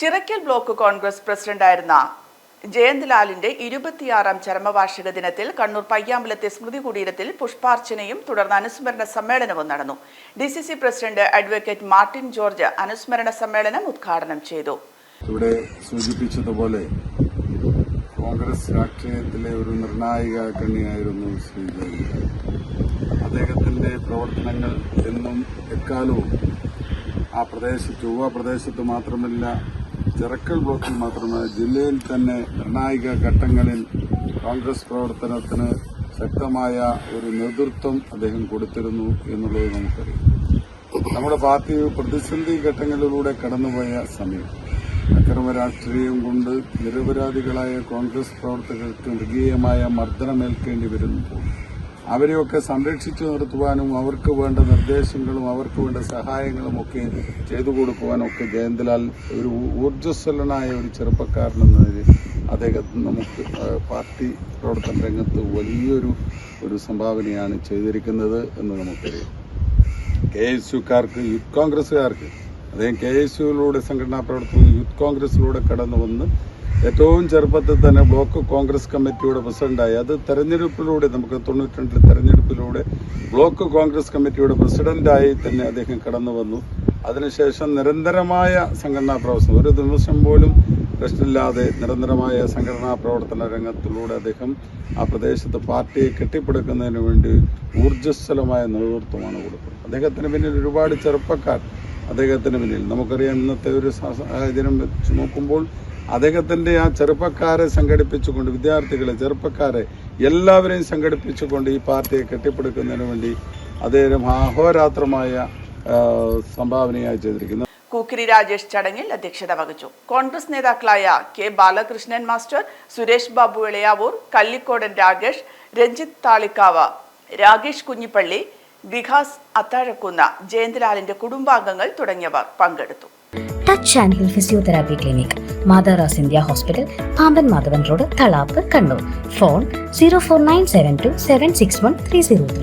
Chirakkal block Congress പ്രസിഡന്റായിരുന്ന ജയന്ത്ലാലിന്റെ ഇരുപത്തിയാറാം ചരമവാർഷിക ദിനത്തിൽ കണ്ണൂർ പയ്യാമ്പലത്തെ സ്മൃതി കുടീരത്തിൽ പുഷ്പാർച്ചനയും തുടർന്ന് അനുസ്മരണ സമ്മേളനവും നടന്നു. D C C president advocate Martin George അനുസ്മരണ സമ്മേളനം ഉദ്ഘാടനം ചെയ്തു. ഇവിടെ സൂചിപ്പിച്ചതുപോലെ കോൺഗ്രസ് രാഷ്ട്രീയത്തിലെ ഒരു നിർണായക കണ്ണിയായിരുന്നു ശ്രീ ജയലളിത അദ്ദേഹത്തിന്റെ പ്രവർത്തനങ്ങൾ എന്നും എക്കാലവും ആ പ്രദേശത്ത് ചൊവ്വ പ്രദേശത്ത് മാത്രമല്ല ചിറക്കൽ ബ്ലോക്കിൽ മാത്രമല്ല ജില്ലയിൽ തന്നെ നിർണായക ഘട്ടങ്ങളിൽ കോൺഗ്രസ് പ്രവർത്തനത്തിന് ശക്തമായ ഒരു നേതൃത്വം അദ്ദേഹം കൊടുത്തിരുന്നു എന്നുള്ളത് നമുക്കറിയാം. നമ്മുടെ പാർട്ടി പ്രതിസന്ധി ഘട്ടങ്ങളിലൂടെ കടന്നുപോയ സമയം അക്രമ രാഷ്ട്രീയം കൊണ്ട് നിരപരാധികളായ കോൺഗ്രസ് പ്രവർത്തകർക്ക് മൃഗീയമായ മർദ്ദനമേൽക്കേണ്ടി വരുമ്പോൾ അവരെയൊക്കെ സംരക്ഷിച്ചു നിർത്തുവാനും അവർക്ക് വേണ്ട നിർദ്ദേശങ്ങളും അവർക്ക് വേണ്ട സഹായങ്ങളും ഒക്കെ ചെയ്തു കൊടുക്കുവാനൊക്കെ ജയന്ത്ലാൽ ഒരു ഊർജസ്വലനായ ഒരു ചെറുപ്പക്കാരൻ എന്ന നിലയിൽ അദ്ദേഹത്തിന് നമുക്ക് പാർട്ടി പ്രവർത്തന രംഗത്ത് വലിയൊരു ഒരു സംഭാവനയാണ് ചെയ്തിരിക്കുന്നത് എന്ന് നമുക്കറിയാം കെ എസ് യുക്കാർക്ക് യൂത്ത് കോൺഗ്രസ്സുകാർക്ക് അദ്ദേഹം കെ എസ് യുവിലൂടെ സംഘടനാ പ്രവർത്തനം യൂത്ത് കോൺഗ്രസിലൂടെ കടന്നു വന്ന് ഏറ്റവും ചെറുപ്പത്തിൽ തന്നെ ബ്ലോക്ക് കോൺഗ്രസ് കമ്മിറ്റിയുടെ പ്രസിഡന്റായി. അത് തെരഞ്ഞെടുപ്പിലൂടെ നമുക്ക് തൊണ്ണൂറ്റിരണ്ടിൽ തെരഞ്ഞെടുപ്പിലൂടെ ബ്ലോക്ക് കോൺഗ്രസ് കമ്മിറ്റിയുടെ പ്രസിഡന്റായി തന്നെ അദ്ദേഹം കടന്നു വന്നു അതിനുശേഷം നിരന്തരമായ സംഘടനാ പ്രവർത്തനം. ഒരു ദിവസം പോലും പ്രശ്നമില്ലാതെ നിരന്തരമായ സംഘടനാ പ്രവർത്തന രംഗത്തിലൂടെ അദ്ദേഹം ആ പ്രദേശത്ത് പാർട്ടിയെ കെട്ടിപ്പടുക്കുന്നതിന് വേണ്ടി ഊർജസ്വലമായ നേതൃത്വമാണ് കൊടുക്കുന്നത് അദ്ദേഹത്തിന് പിന്നിൽ ഒരുപാട് ചെറുപ്പക്കാർ അദ്ദേഹത്തിന് മുന്നിൽ നമുക്കറിയാം ഇന്നത്തെ ഒരു സാഹചര്യം വെച്ച് നോക്കുമ്പോൾ അദ്ദേഹത്തിന്റെ ആ ചെറുപ്പക്കാരെ സംഘടിപ്പിച്ചുകൊണ്ട് വിദ്യാർത്ഥികളെ ചെറുപ്പക്കാരെ എല്ലാവരെയും സംഘടിപ്പിച്ചുകൊണ്ട് ഈ പാർട്ടിയെ കെട്ടിപ്പടുക്കുന്നതിന് വേണ്ടി അദ്ദേഹം ആഹോരാത്രമായ സംഭാവനയായി ചെയ്തിരിക്കുന്നു. കൂക്കിരി രാജേഷ് ചടങ്ങിൽ അധ്യക്ഷത വഹിച്ചു. കോൺഗ്രസ് നേതാക്കളായ കെ ബാലകൃഷ്ണൻ മാസ്റ്റർ സുരേഷ് ബാബു ഇളയാവൂർ കല്ലിക്കോടൻ രാകേഷ് രഞ്ജിത്ത് താളിക്കാവ് രാകേഷ് കുഞ്ഞിപ്പള്ളി വികാസ് അത്താഴക്കുന്ന ജയന്തിലാലിന്റെ കുടുംബാംഗങ്ങൾ തുടങ്ങിയവർ പങ്കെടുത്തു. Touch and hill physiotherapy clinic മാതാറാസ് India hospital Pamban Madhavan road Thalap Kannur phone zero four nine seven two seven six one three zero three